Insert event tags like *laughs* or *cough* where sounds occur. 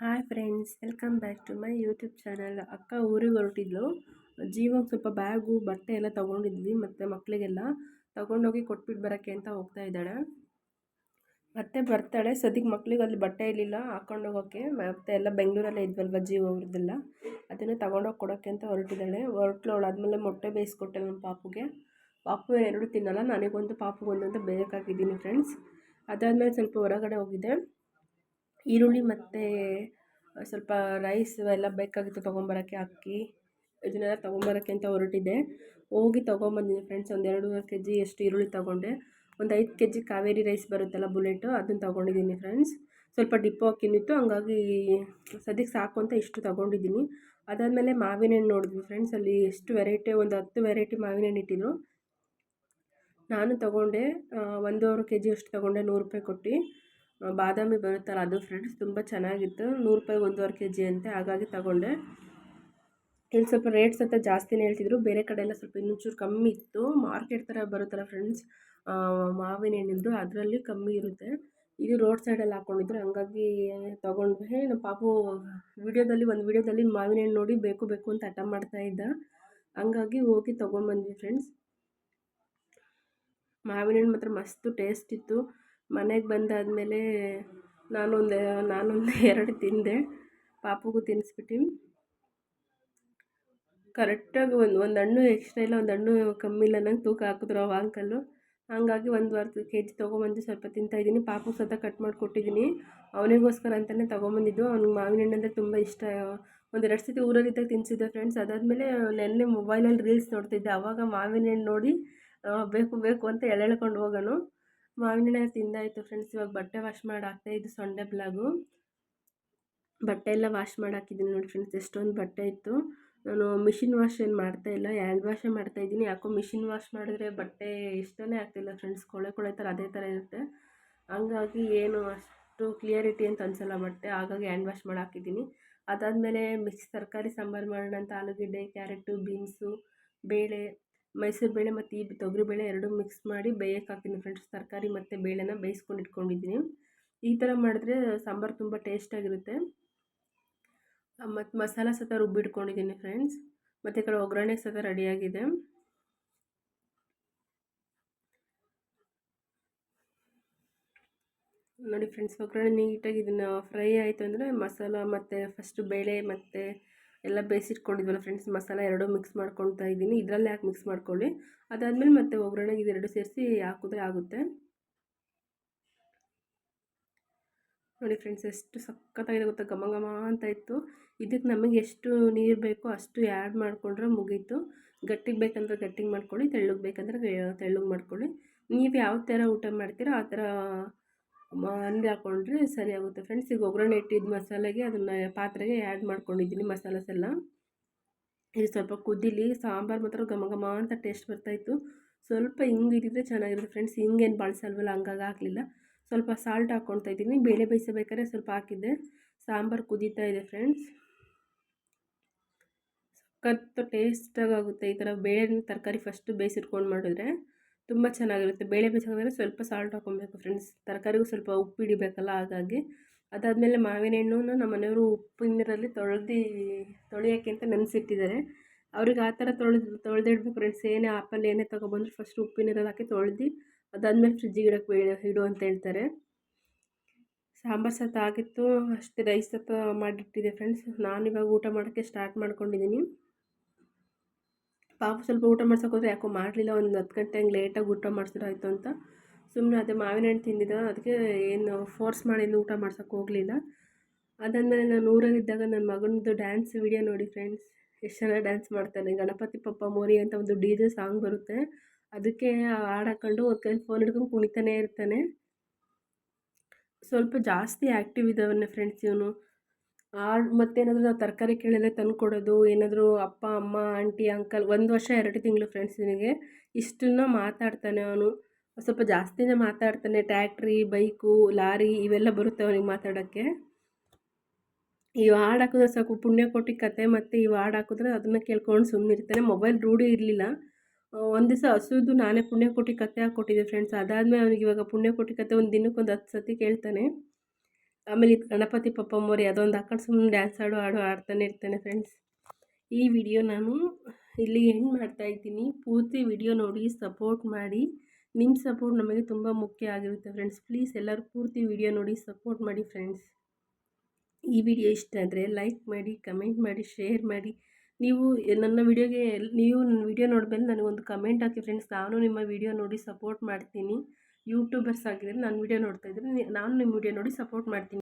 Hi friends welcome back to my YouTube channel ಅಕ್ಕ ಊರಿಗೆ ಹೊರಟಿದ್ಲು. ಜೀವಕ್ಕೆ ಸ್ವಲ್ಪ ಬ್ಯಾಗು, ಬಟ್ಟೆ ಎಲ್ಲ ತೊಗೊಂಡಿದ್ವಿ. ಮತ್ತು ಮಕ್ಕಳಿಗೆಲ್ಲ ತೊಗೊಂಡೋಗಿ ಕೊಟ್ಬಿಟ್ಟು ಬರೋಕ್ಕೆ ಅಂತ ಹೋಗ್ತಾ ಇದ್ದಾಳೆ. ಮತ್ತೆ ಬರ್ತಾಳೆ. ಸದ್ಯಕ್ಕೆ ಮಕ್ಳಿಗೆ ಅಲ್ಲಿ ಬಟ್ಟೆ ಇರಲಿಲ್ಲ. ಹಾಕೊಂಡೋಗೋಕ್ಕೆ ಮತ್ತೆ ಎಲ್ಲ ಬೆಂಗಳೂರಲ್ಲೇ ಇದ್ವಲ್ವ ಜೀವ ಅವ್ರದ್ದೆಲ್ಲ. ಅದನ್ನು ತೊಗೊಂಡೋಗಿ ಕೊಡೋಕ್ಕೆ ಅಂತ ಹೊರಟಿದ್ದಾಳೆ. ಹೊರಟ್ಲು ಅವಳು. ಆದಮೇಲೆ ಮೊಟ್ಟೆ ಬೇಯಿಸ್ಕೊಟ್ಟೆ ನಮ್ಮ ಪಾಪುಗೆ. ಪಾಪು ಎರಡು ತಿನ್ನಲ್ಲ. ನನಗೊಂದು ಪಾಪುಗೊಂದು ಅಂತ ಬೇಯೋಕ್ಕಾಗಿದ್ದೀನಿ ಫ್ರೆಂಡ್ಸ್ ಅದಾದಮೇಲೆ ಸ್ವಲ್ಪ ಹೊರಗಡೆ ಹೋಗಿದ್ದೆ. ಈರುಳ್ಳಿ ಮತ್ತು ಸ್ವಲ್ಪ ರೈಸ್ ಎಲ್ಲ ಬೇಕಾಗಿತ್ತು ತೊಗೊಂಬರೋಕ್ಕೆ ಅಕ್ಕಿ ಇದನ್ನೆಲ್ಲ ತೊಗೊಂಬರೋಕ್ಕೆ ಅಂತ ಹೊರಟಿದ್ದೆ. ಹೋಗಿ ತೊಗೊಂಬಂದಿನಿ ಫ್ರೆಂಡ್ಸ್ ಒಂದು ಎರಡೂವರೆ ಕೆ ಜಿ ಅಷ್ಟು ಈರುಳ್ಳಿ ತೊಗೊಂಡೆ. ಒಂದು ಐದು ಕೆ ಜಿ ಕಾವೇರಿ ರೈಸ್ ಬರುತ್ತಲ್ಲ ಬುಲೆಟು ಅದನ್ನು ತೊಗೊಂಡಿದ್ದೀನಿ ಫ್ರೆಂಡ್ಸ್ ಸ್ವಲ್ಪ ಡಿಪ್ಪೋ ಹಾಕಿನಿತ್ತು ಹಂಗಾಗಿ ಸದ್ಯಕ್ಕೆ ಸಾಕು ಅಂತ ಇಷ್ಟು ತೊಗೊಂಡಿದ್ದೀನಿ ಅದಾದಮೇಲೆ ಮಾವಿನ ಹಣ್ಣು ನೋಡಿದ್ವಿ ಫ್ರೆಂಡ್ಸ್ ಅಲ್ಲಿ, ಎಷ್ಟು ವೆರೈಟಿ ಒಂದು ಹತ್ತು ವೆರೈಟಿ ಮಾವಿನ ಹಣ್ಣು ಇಟ್ಟಿದ್ರು. ನಾನು ತೊಗೊಂಡೆ ಒಂದೂವರೆ ಕೆ ಜಿ ಅಷ್ಟು ತೊಗೊಂಡೆ, ನೂರು ರೂಪಾಯಿ ಕೊಟ್ಟು. ಬಾದಾಮಿ ಬರುತ್ತಲ್ಲ, ಅದು ಫ್ರೆಂಡ್ಸ್ ತುಂಬ ಚೆನ್ನಾಗಿತ್ತು. ನೂರು ರೂಪಾಯಿ ಒಂದೂವರೆ ಕೆ ಜಿ ಅಂತೆ, ಹಾಗಾಗಿ ತಗೊಂಡೆ. ಇಲ್ಲಿ ಸ್ವಲ್ಪ ರೇಟ್ಸ್ ಅಂತ ಜಾಸ್ತಿನೇ ಹೇಳ್ತಿದ್ರು. ಬೇರೆ ಕಡೆ ಎಲ್ಲ ಸ್ವಲ್ಪ ಇನ್ನೊಂಚೂರು ಕಮ್ಮಿ ಇತ್ತು. ಮಾರ್ಕೆಟ್ ಥರ ಬರುತ್ತಲ್ಲ ಫ್ರೆಂಡ್ಸ್ ಮಾವಿನ ಹಣ್ಣಿಂದು, ಅದರಲ್ಲಿ ಕಮ್ಮಿ ಇರುತ್ತೆ. ಇದು ರೋಡ್ ಸೈಡಲ್ಲಿ ಹಾಕ್ಕೊಂಡಿದ್ರು ಹಂಗಾಗಿ ತೊಗೊಂಡ್ವಿ. ನಮ್ಮ ಪಾಪು ವೀಡಿಯೋದಲ್ಲಿ, ಒಂದು ವೀಡಿಯೋದಲ್ಲಿ ಮಾವಿನ ಹಣ್ಣು ನೋಡಿ ಬೇಕು ಬೇಕು ಅಂತ ಹಠ ಮಾಡ್ತಾ ಇದ್ದ. ಹಂಗಾಗಿ ಹೋಗಿ ತೊಗೊಂಡ್ಬಂದ್ವಿ ಫ್ರೆಂಡ್ಸ್ ಮಾವಿನ ಹಣ್ಣು ಮಾತ್ರ ಮಸ್ತು ಟೇಸ್ಟ್ ಇತ್ತು. ಮನೆಗೆ ಬಂದಾದಮೇಲೆ ನಾನೊಂದು ನಾನೊಂದು *laughs* ಎರಡು ತಿಂದೆ. ಪಾಪುಗೂ ತಿನ್ನಿಸ್ಬಿಟ್ಟು ಕರೆಕ್ಟಾಗಿ ಒಂದು ಒಂದು ಹಣ್ಣು ಎಕ್ಸ್ಟ್ರಾ ಇಲ್ಲ, ಒಂದು ಹಣ್ಣು ಕಮ್ಮಿ ಇಲ್ಲ, ನಂಗೆ ತೂಕ ಹಾಕಿದ್ರು ಅವ ಅಂಕಲ್ಲು ಹಾಗಾಗಿ ಒಂದು ವಾರ ಕೆ ಜಿ ತೊಗೊಂಬಂದು ಸ್ವಲ್ಪ ತಿಂತಾಯಿದ್ದೀನಿ ಪಾಪು ಸತ ಕಟ್ ಮಾಡಿ ಕೊಟ್ಟಿದ್ದೀನಿ ಅವನಿಗೋಸ್ಕರ ಅಂತಲೇ ತೊಗೊಂಬಂದಿದ್ದು. ಅವ್ನಿಗೆ ಮಾವಿನ ಹಣ್ಣು ಅಂದರೆ ತುಂಬ ಇಷ್ಟ. ಒಂದು ಎರಡು ಸತಿ ಊರಲ್ಲಿದ್ದಾಗ ತಿನ್ನಿಸಿದ್ದೆ ಫ್ರೆಂಡ್ಸ್ ಅದಾದಮೇಲೆ ನೆನ್ನೆ ಮೊಬೈಲಲ್ಲಿ ರೀಲ್ಸ್ ನೋಡ್ತಿದ್ದೆ. ಆವಾಗ ಮಾವಿನ ಹಣ್ಣು ನೋಡಿ ಬೇಕು ಬೇಕು ಅಂತ ಎಳೆಳ್ಕೊಂಡು ಹೋಗೋನು. ಮಾವಿನ ತಿಂದಾಯಿತು ಫ್ರೆಂಡ್ಸ್ ಇವಾಗ ಬಟ್ಟೆ ವಾಶ್ ಮಾಡಾಕ್ತಾ ಇದು ಸೊಂಡೆ ಬ್ಲಾಗು ಬಟ್ಟೆ ಎಲ್ಲ ವಾಶ್ ಮಾಡಾಕಿದ್ದೀನಿ ನೋಡಿ ಫ್ರೆಂಡ್ಸ್ ಎಷ್ಟೊಂದು ಬಟ್ಟೆ ಇತ್ತು. ನಾನು ಮಿಷಿನ್ ವಾಶ್ ಏನು ಮಾಡ್ತಾ ಇಲ್ಲ ಹ್ಯಾಂಡ್ ವಾಶೇ ಮಾಡ್ತಾ ಇದ್ದೀನಿ. ಯಾಕೋ ಮಿಷಿನ್ ವಾಶ್ ಮಾಡಿದ್ರೆ ಬಟ್ಟೆ ಇಷ್ಟನೇ ಆಗ್ತಿಲ್ಲ ಫ್ರೆಂಡ್ಸ್ ಕೊಳೆ ಕೊಳೆ ಥರ ಅದೇ ಥರ ಇರುತ್ತೆ. ಹಂಗಾಗಿ ಏನು ಅಷ್ಟು ಕ್ಲಿಯರಿಟಿ ಅಂತ ಅನಿಸಲ್ಲ ಬಟ್ಟೆ, ಹಾಗಾಗಿ ಹ್ಯಾಂಡ್ ವಾಶ್ ಮಾಡಾಕಿದ್ದೀನಿ. ಅದಾದಮೇಲೆ ಮಿಕ್ಸ್ ತರಕಾರಿ, ಸಾಂಬಾರು ಮಾಡೋಣ ಅಂತ ಆಲೂಗೆಡ್ಡೆ, ಕ್ಯಾರೆಟು, ಬೀನ್ಸು, ಬೇಳೆ ಮೈಸೂರು ಬೇಳೆ ಮತ್ತು ಈ ತೊಗರಿ ಬೇಳೆ ಎರಡೂ ಮಿಕ್ಸ್ ಮಾಡಿ ಬೇಯಕ್ಕೆ ಹಾಕ್ತೀನಿ ಫ್ರೆಂಡ್ಸ್ ತರಕಾರಿ ಮತ್ತು ಬೇಳೆನ ಬೇಯಿಸ್ಕೊಂಡು ಇಟ್ಕೊಂಡಿದ್ದೀನಿ. ಈ ಥರ ಮಾಡಿದ್ರೆ ಸಾಂಬಾರು ತುಂಬ ಟೇಸ್ಟಾಗಿರುತ್ತೆ ಮತ್ತು ಮಸಾಲ ಸತ ರುಬ್ಬಿಟ್ಕೊಂಡಿದ್ದೀನಿ ಫ್ರೆಂಡ್ಸ್ ಮತ್ತು ಈ ಕಡೆ ಒಗ್ಗರಣೆ ಸತ ರೆಡಿಯಾಗಿದೆ ನೋಡಿ ಫ್ರೆಂಡ್ಸ್ ಒಗ್ಗರಣೆ ನೀಟಾಗಿ ಇದನ್ನು ಫ್ರೈ ಆಯಿತು ಅಂದರೆ ಮಸಾಲ ಮತ್ತು ಫಸ್ಟು ಬೇಳೆ ಮತ್ತು ಎಲ್ಲ ಬೇಯಿಸಿಟ್ಕೊಂಡಿದ್ವಲ್ಲ ಫ್ರೆಂಡ್ಸ್ ಮಸಾಲ ಎರಡೂ ಮಿಕ್ಸ್ ಮಾಡ್ಕೊಳ್ತಾ ಇದ್ದೀನಿ. ಇದರಲ್ಲಿ ಯಾಕೆ ಮಿಕ್ಸ್ ಮಾಡ್ಕೊಳ್ಳಿ. ಅದಾದಮೇಲೆ ಮತ್ತೆ ಒಗ್ಗರಣೆಗೆ ಇದೆರಡು ಸೇರಿಸಿ ಹಾಕಿದ್ರೆ ಆಗುತ್ತೆ. ನೋಡಿ ಫ್ರೆಂಡ್ಸ್ ಎಷ್ಟು ಸಖತ್ತಾಗಿದೆ ಗೊತ್ತಾ? ಘಮ ಘಮ ಅಂತ ಇತ್ತು. ಇದಕ್ಕೆ ನಮಗೆ ಎಷ್ಟು ನೀರು ಬೇಕೋ ಅಷ್ಟು ಆ್ಯಡ್ ಮಾಡಿಕೊಂಡ್ರೆ ಮುಗೀತು. ಗಟ್ಟಿಗೆ ಬೇಕಂದ್ರೆ ಗಟ್ಟಿಗೆ ಮಾಡ್ಕೊಳ್ಳಿ, ತೆಳ್ಳಗೆ ಬೇಕಂದ್ರೆ ತೆಳ್ಳಗೆ ಮಾಡ್ಕೊಳ್ಳಿ. ನೀವು ಯಾವ ಥರ ಊಟ ಮಾಡ್ತೀರೋ ಆ ಥರ ಹಂಗೆ ಹಾಕ್ಕೊಂಡ್ರೆ ಸರಿ ಆಗುತ್ತೆ. ಫ್ರೆಂಡ್ಸ್ ಈಗ ಒಗ್ಗರಣೆ ಇಟ್ಟಿದ್ದ ಮಸಾಲೆಗೆ ಅದನ್ನು ಪಾತ್ರೆಗೆ ಆ್ಯಡ್ ಮಾಡ್ಕೊಂಡಿದ್ದೀನಿ ಮಸಾಲೆಸ್ ಎಲ್ಲ ಇದು ಸ್ವಲ್ಪ ಕುದೀಲಿ, ಸಾಂಬಾರು ಮಾತ್ರ ಘಮ ಘಮ ಅಂತ ಟೇಸ್ಟ್ ಬರ್ತಾಯಿತ್ತು ಸ್ವಲ್ಪ ಹಿಂಗೆ ಇದ್ದಿದ್ರೆ ಚೆನ್ನಾಗಿರುತ್ತೆ ಫ್ರೆಂಡ್ಸ್ ಹಿಂಗೇನು ಬಳಸಲ್ವಲ್ಲ ಹಂಗಾಗಿ ಹಾಕಲಿಲ್ಲ ಸ್ವಲ್ಪ ಸಾಲ್ಟ್ ಹಾಕ್ಕೊಳ್ತಾ ಇದ್ದೀನಿ. ಬೇಳೆ ಬೇಯಿಸಬೇಕಾದ್ರೆ ಸ್ವಲ್ಪ ಹಾಕಿದ್ದೆ. ಸಾಂಬಾರು ಕುದೀತಾ ಇದೆ ಫ್ರೆಂಡ್ಸ್ ಸಖತ್ತು ಟೇಸ್ಟಾಗಿ ಆಗುತ್ತೆ ಈ ಥರ ಬೇಳೆ ತರಕಾರಿ ಫಸ್ಟು ಬೇಯಿಸಿಟ್ಕೊಂಡು ಮಾಡಿದ್ರೆ. ತುಂಬ ಚೆನ್ನಾಗಿರುತ್ತೆ. ಬೇಳೆ ಬೇಯಿಸೋದ್ರೆ ಸ್ವಲ್ಪ ಸಾಲ್ಟ್ ಹಾಕ್ಕೊಬೇಕು ಫ್ರೆಂಡ್ಸ್ ತರಕಾರಿಗೂ ಸ್ವಲ್ಪ ಉಪ್ಪು ಹಿಡಿಬೇಕಲ್ಲ, ಹಾಗಾಗಿ ಅದಾದಮೇಲೆ ಮಾವಿನ ಹಣ್ಣು ನಮ್ಮ ಮನೆಯವರು ಉಪ್ಪು ನೀರಲ್ಲಿ ತೊಳೆದು, ತೊಳೆಯೋಕ್ಕೆ ಅಂತ ನೆನೆಸಿಟ್ಟಿದ್ದಾರೆ. ಅವ್ರಿಗೆ ಆ ಥರ ತೊಳೆದು, ತೊಳೆದಿಡ್ಬೇಕು ಫ್ರೆಂಡ್ಸ್ ಏನೇ ಆಪಲ್ ಏನೇ ತೊಗೊಬಂದ್ರು ಫಸ್ಟ್ ಉಪ್ಪು ನೀರಲ್ಲಿ ಹಾಕಿ ತೊಳೆದು, ಅದಾದಮೇಲೆ ಫ್ರಿಜ್ಜಿಗೆ ಇಡೋಕ್ಕೆ ಇಡು ಅಂತ ಹೇಳ್ತಾರೆ. ಸಾಂಬಾರು ಸತ ಆಗಿತ್ತು, ಅಷ್ಟೇ ರೈಸ್ ಸತ ಮಾಡಿಟ್ಟಿದೆ ಫ್ರೆಂಡ್ಸ್ ನಾನು ಇವಾಗ ಊಟ ಮಾಡೋಕ್ಕೆ ಸ್ಟಾರ್ಟ್ ಮಾಡ್ಕೊಂಡಿದ್ದೀನಿ. ಪಾಪ ಸ್ವಲ್ಪ ಊಟ ಹೋದ್ರೆ ಯಾಕೋ ಮಾಡಲಿಲ್ಲ, ಒಂದು ಹತ್ತು ಗಂಟೆ ಹಂಗೆ ಲೇಟಾಗಿ ಊಟ ಮಾಡಿಸಿದ್ರಾಯ್ತು ಅಂತ. ಸುಮ್ಮನೆ ಅದೇ ಮಾವಿನ ಹಣ್ಣು ತಿಂದಿದ್ದ, ಅದಕ್ಕೆ ಏನು ಫೋರ್ಸ್ ಮಾಡಿ ಊಟ ಮಾಡ್ಸೋಕೆ ಹೋಗಲಿಲ್ಲ. ಅದಾದಮೇಲೆ ನಾನು ಊರಲ್ಲಿದ್ದಾಗ ನನ್ನ ಮಗನದು ಡ್ಯಾನ್ಸ್ ವಿಡಿಯೋ ನೋಡಿ ಫ್ರೆಂಡ್ಸ್ ಎಷ್ಟು ಚೆನ್ನಾಗಿ ಡ್ಯಾನ್ಸ್ ಮಾಡ್ತಾನೆ. ಗಣಪತಿ ಪಪ್ಪ ಮೋರಿ ಅಂತ ಒಂದು ಡಿ ಜೆ ಸಾಂಗ್ ಬರುತ್ತೆ. ಅದಕ್ಕೆ ಹಾಡು ಹಾಕ್ಕೊಂಡು ಒಂದು ಕೈಲಿ ಫೋನ್ ಹಿಡ್ಕೊಂಡು ಕುಣಿತಾನೇ ಇರ್ತಾನೆ. ಸ್ವಲ್ಪ ಜಾಸ್ತಿ ಆ್ಯಕ್ಟಿವ್ ಇದ್ದಾವನ್ನೇ ಫ್ರೆಂಡ್ಸ್ ಇವನು. ಆಡ್ ಮತ್ತೇನಾದರೂ ನಾವು ತರಕಾರಿ ಕೇಳಿದ್ರೆ ತಂದು ಕೊಡೋದು ಏನಾದರೂ ಅಪ್ಪ, ಅಮ್ಮ, ಆಂಟಿ, ಅಂಕಲ್ ಒಂದು ವರ್ಷ ಎರಡು ತಿಂಗಳು ಫ್ರೆಂಡ್ಸ್ ನಿನಗೆ ಇಷ್ಟನ್ನ ಮಾತಾಡ್ತಾನೆ ಅವನು. ಸ್ವಲ್ಪ ಜಾಸ್ತಿನೇ ಮಾತಾಡ್ತಾನೆ, ಟ್ಯಾಕ್ಟ್ರಿ, ಬೈಕು, ಲಾರಿ ಇವೆಲ್ಲ ಬರುತ್ತೆ ಅವನಿಗೆ ಮಾತಾಡೋಕ್ಕೆ. ಈ ಹಾಡು ಹಾಕಿದ್ರೆ ಸಾಕು, ಪುಣ್ಯ ಕೊಟ್ಟಿ ಕತೆ ಮತ್ತು ಈ ಹಾಡು ಹಾಕಿದ್ರೆ ಅದನ್ನು ಕೇಳ್ಕೊಂಡು ಸುಮ್ಮನಿರ್ತಾನೆ ಮೊಬೈಲ್ ರೂಢಿ ಇರಲಿಲ್ಲ. ಒಂದು ದಿವಸ ಹಸುದು ನಾನೇ ಪುಣ್ಯಕೋಟಿ ಕತೆ ಹಾಕ್ಕೊಟ್ಟಿದ್ದೆ ಫ್ರೆಂಡ್ಸ್ ಅದಾದಮೇಲೆ ಅವನಿಗೆ ಇವಾಗ ಪುಣ್ಯಕೋಟಿ ಕತೆ ಒಂದು ದಿನಕ್ಕೊಂದು ಹತ್ತು ಸತಿ ಕೇಳ್ತಾನೆ. ಆಮೇಲೆ ಇದು ಗಣಪತಿ ಪಪ್ಪ ಮೋರಿ ಅದೊಂದು ಹಾಕೊಂಡು ಸುಮ್ಮನೆ ಡ್ಯಾನ್ಸ್ ಆಡು, ಹಾಡು ಆಡ್ತಾನೆ ಇರ್ತಾನೆ ಫ್ರೆಂಡ್ಸ್ ಈ ವಿಡಿಯೋ ನಾನು ಇಲ್ಲಿ ಎಂಡ್ ಮಾಡ್ತಾ ಇದ್ದೀನಿ. ಪೂರ್ತಿ ವಿಡಿಯೋ ನೋಡಿ ಸಪೋರ್ಟ್ ಮಾಡಿ. ನಿಮ್ಮ ಸಪೋರ್ಟ್ ನಮಗೆ ತುಂಬ ಮುಖ್ಯ ಆಗಿರುತ್ತೆ ಫ್ರೆಂಡ್ಸ್ ಪ್ಲೀಸ್ ಎಲ್ಲರೂ ಪೂರ್ತಿ ವಿಡಿಯೋ ನೋಡಿ ಸಪೋರ್ಟ್ ಮಾಡಿ ಫ್ರೆಂಡ್ಸ್ ಈ ವಿಡಿಯೋ ಇಷ್ಟ ಆದರೆ ಲೈಕ್ ಮಾಡಿ ಕಮೆಂಟ್ ಮಾಡಿ ಶೇರ್ ಮಾಡಿ. ನೀವು ನನ್ನ ವಿಡಿಯೋಗೆ ನೀವು ನನ್ನ ವಿಡಿಯೋ ನೋಡಿದ್ಮೇಲೆ ನನಗೊಂದು ಕಮೆಂಟ್ ಹಾಕಿ ಫ್ರೆಂಡ್ಸ್ ನಾನು ನಿಮ್ಮ ವಿಡಿಯೋ ನೋಡಿ ಸಪೋರ್ಟ್ ಮಾಡ್ತೀನಿ. ಯೂಟ್ಯೂಬರ್ಸ್ ಆಗಿದ್ರೆ ನಾನು ವಿಡಿಯೋ ನೋಡ್ತಾ ಇದ್ರೆ, ನಾನು ನಿಮ್ಮ ವಿಡಿಯೋ ನೋಡಿ ಸಪೋರ್ಟ್ ಮಾಡ್ತೀನಿ.